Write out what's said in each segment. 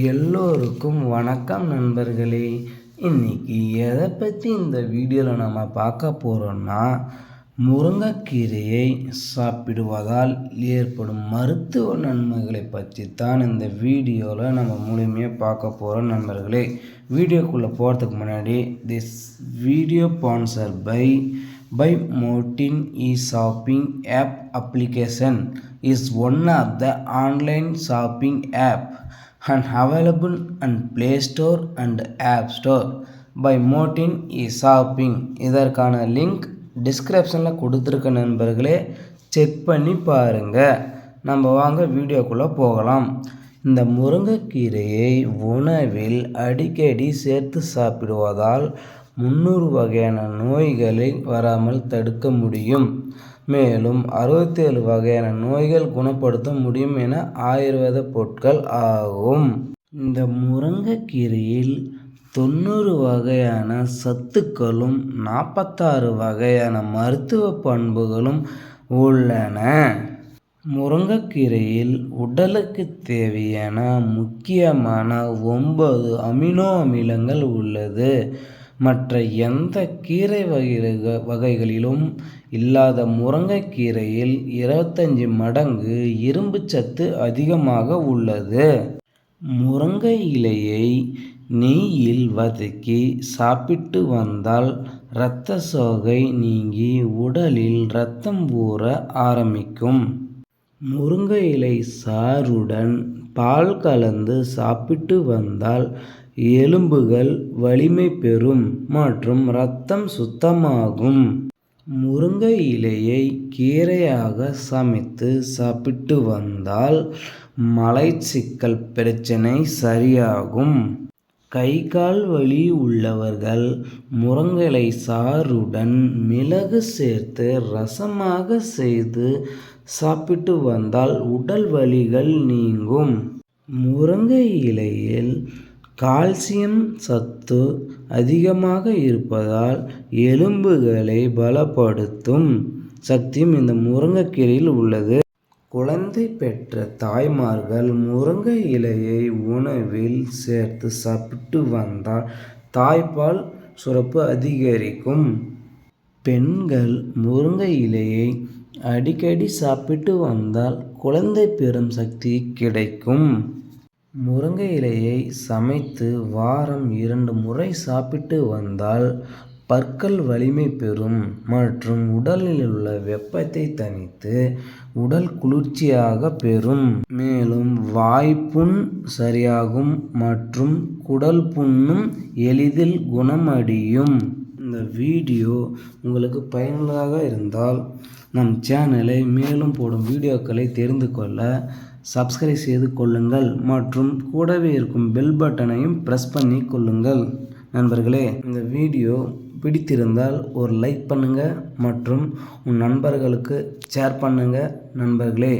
எல்லோருக்கும் வணக்கம் நண்பர்களே. இன்னைக்கு எதை பற்றி இந்த வீடியோவில் நம்ம பார்க்க போகிறோம்னா முருங்கைக்கீரையை சாப்பிடுவதால் ஏற்படும் மருத்துவ நன்மைகளை பற்றி தான் இந்த வீடியோவில் நம்ம முழுமையாக பார்க்க போகிறோம் நண்பர்களே. வீடியோக்குள்ளே போகிறதுக்கு முன்னாடி this video sponsor by by Motin E shopping app application is one of the online shopping app and available on Play Store and App Store. By Motin E shopping இதற்கான லிங்க் டிஸ்கிரிப்ஷனில் கொடுத்துருக்க நண்பர்களே செக் பண்ணி பாருங்கள் நம்ம வாங்க வீடியோக்குள்ளே போகலாம். இந்த முருங்கைக்கீரையை உணவில் அடிக்கடி சேர்த்து சாப்பிடுவதால் முந்நூறு வகையான நோய்களை வராமல் தடுக்க முடியும். மேலும் அறுபத்தேழு வகையான நோய்கள் குணப்படுத்த முடியும் என ஆயுர்வேத பொருட்கள் ஆகும். இந்த முருங்கைக்கீரையில் தொண்ணூறு வகையான சத்துக்களும் நாற்பத்தாறு வகையான மருத்துவ பண்புகளும் உள்ளன. முருங்கைக்கீரையில் உடலுக்கு தேவையான முக்கியமான ஒன்பது அமினோ அமிலங்கள் உள்ளது. மற்ற எந்த கீரை வகை வகைகளிலும் இல்லாத முருங்கைக்கீரையில் இருபத்தஞ்சி மடங்கு இரும்பு சத்து அதிகமாக உள்ளது. முருங்கை இலையை நெய்யில் வதக்கி சாப்பிட்டு வந்தால் இரத்த சோகை நீங்கி உடலில் இரத்தம் ஊற ஆரம்பிக்கும். முருங்கை இலை சாறுடன் பால் கலந்து சாப்பிட்டு வந்தால் எலும்புகள் வலிமை பெறும் மற்றும் ரத்தம் சுத்தமாகும். முருங்கை இலையை கீரையாக சமைத்து சாப்பிட்டு வந்தால் மலைச்சிக்கல் பிரச்சனை சரியாகும். கை கால் வலி உள்ளவர்கள் முருங்கலை சாறுடன் மிளகு சேர்த்து ரசமாக செய்து சாப்பிட்டு வந்தால் உடல் வலிகள் நீங்கும். முருங்கை இலையில் கால்சியம் சத்து அதிகமாக இருப்பதால் எலும்புகளை பலப்படுத்தும் சக்தியும் இந்த முருங்கைக்கீரையில் உள்ளது. குழந்தை பெற்ற தாய்மார்கள் முருங்கை இலையை உணவில் சேர்த்து சாப்பிட்டு வந்தால் தாய்ப்பால் சுரப்பு அதிகரிக்கும். பெண்கள் முருங்கை இலையை அடிக்கடி சாப்பிட்டு வந்தால் குழந்தை பெறும் சக்தி கிடைக்கும். முருங்கை இலையை சமைத்து வாரம் இரண்டு முறை சாப்பிட்டு வந்தால் பற்கள் வலிமை பெறும் மற்றும் உடலில் உள்ள வெப்பத்தை தணித்து உடல் குளிர்ச்சியாக பெறும். மேலும் வாய்ப்புண் சரியாகும் மற்றும் குடல் புண்ணும் எளிதில் குணமடையும். இந்த வீடியோ உங்களுக்கு பயனுள்ளதாக இருந்தால் நம் சேனலை மேலும் போடும் வீடியோக்களை தெரிந்து கொள்ள சப்ஸ்கிரைப் செய்து கொள்ளுங்கள் மற்றும் கூடவே இருக்கும் பெல் பட்டனையும் ப்ரெஸ் பண்ணி கொள்ளுங்கள். நண்பர்களே இந்த வீடியோ பிடித்திருந்தால் ஒரு லைக் பண்ணுங்கள் மற்றும் உன் நண்பர்களுக்கு ஷேர் பண்ணுங்கள் நண்பர்களே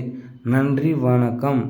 நன்றி வணக்கம்.